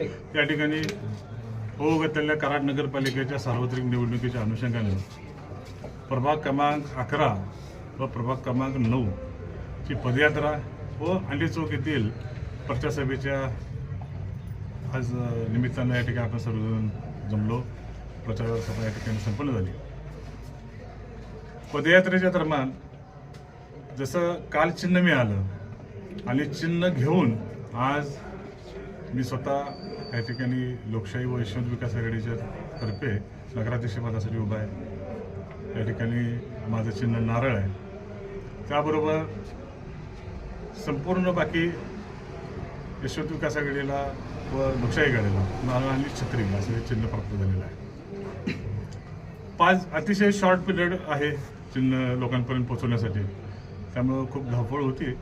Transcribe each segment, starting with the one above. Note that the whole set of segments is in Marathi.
या ठिकाणी होऊ कराड नगरपालिकेच्या सार्वत्रिक निवडणुकीच्या अनुषंगाने प्रभाग क्रमांक अकरा व प्रभाग क्रमांक नऊ ची पदयात्रा व अंडी चौक येथील प्रचार सभेच्या आज निमित्तानं या ठिकाणी आपण सर्वजण जमलो. प्रचार सभा या ठिकाणी संपन्न झाली. पदयात्रेच्या दरम्यान जसं काल चिन्ह मिळालं आणि चिन्ह घेऊन आज मी स्वतः या ठिकाणी लोकशाही व यशवंत विकास आघाडीच्या तर्फे नगराध्यक्षपदासाठी उभा आहे. या ठिकाणी माझं चिन्ह नारळ आहे. त्याबरोबर संपूर्ण बाकी यशवंत विकास आघाडीला व लोकशाही आघाडीला नारळ आणि छत्री असं हे चिन्ह प्राप्त झालेलं आहे. पाच अतिशय शॉर्ट पिरियड आहे चिन्ह लोकांपर्यंत पोहोचवण्यासाठी. त्यामुळं खूप धावपळ होती.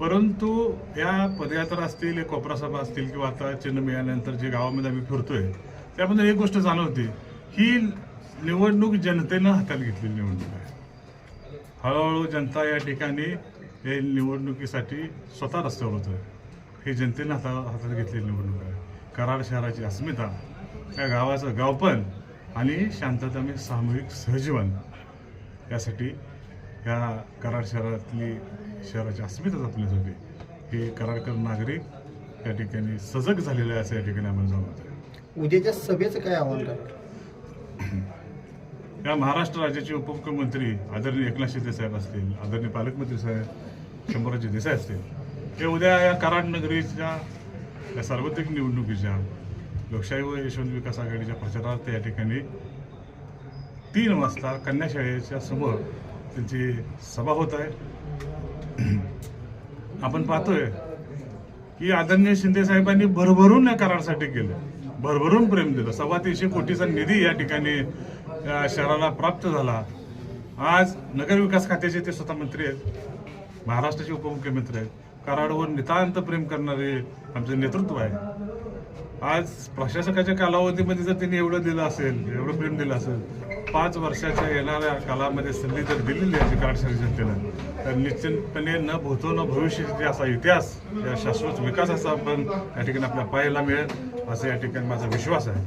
परंतु या पदयात्रा असतील या कोपरा सभा असतील किंवा आता चिन्ह मिळाल्यानंतर जे गावामध्ये आम्ही फिरतोय त्यामध्ये एक गोष्ट जाणवते ही निवडणूक जनतेनं हातात घेतलेली निवडणूक आहे. हळूहळू जनता या ठिकाणी हे निवडणुकीसाठी स्वतः रस्त्यावर होतं हे जनतेनं हाता हातात घेतलेली निवडणूक आहे. कराड शहराची अस्मिता त्या गावाचं गावपण आणि शांतता मी सामूहिक सहजीवन यासाठी या कराड शहरातली शहराची अस्मिता जपण्यासाठी हे कराडकर नागरिक या ठिकाणी सजग झालेले आहे असं या ठिकाणी आम्हाला जाणवत आहे उद्याच्या सभेचं काय आव्हान करा या महाराष्ट्र राज्याचे उपमुख्यमंत्री आदरणीय एकनाथ शिंदे साहेब असतील आदरणीय पालकमंत्री साहेब शंभराजी देसाई असतील हे उद्या या कराड नगरीच्या या सार्वत्रिक निवडणुकीच्या लोकशाही व यशवंत विकास आघाडीच्या प्रचारार्थ या ठिकाणी तीन वाजता कन्या शाळेच्या समोर त्यांची सभा होत आहे. आपण पाहतोय की आदरणीय शिंदे साहेबांनी भरभरून या करारासाठी केलं. भरभरून प्रेम दिलं. सव्वा तीनशे कोटीचा निधी या ठिकाणी या शहराला प्राप्त झाला. आज नगरविकास खात्याचे ते स्वतः मंत्री आहेत. महाराष्ट्राचे उपमुख्यमंत्री आहेत. कराडवर नितांत प्रेम करणारे आमचं नेतृत्व आहे. आज प्रशासकाच्या कालावधीमध्ये जर त्यांनी एवढं दिलं असेल एवढं प्रेम दिलं असेल पाच वर्षाच्या येणाऱ्या कालामध्ये संधी जर दिलेली आहे कराड शहरी जनतेला तर निश्चितपणे न भूतो न भविष्याचे असा इतिहास या शाश्वत विकासाचा पण या ठिकाणी आपल्या पाहायला मिळेल असं या ठिकाणी माझा विश्वास आहे.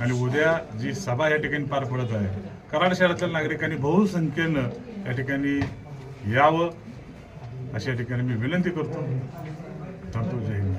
आणि उद्या जी सभा या ठिकाणी पार पडत आहे कराड शहरातल्या नागरिकांनी बहुसंख्येनं या ठिकाणी यावं अशा ठिकाणी मी विनंती करतो. थांबतो. जय हिंद.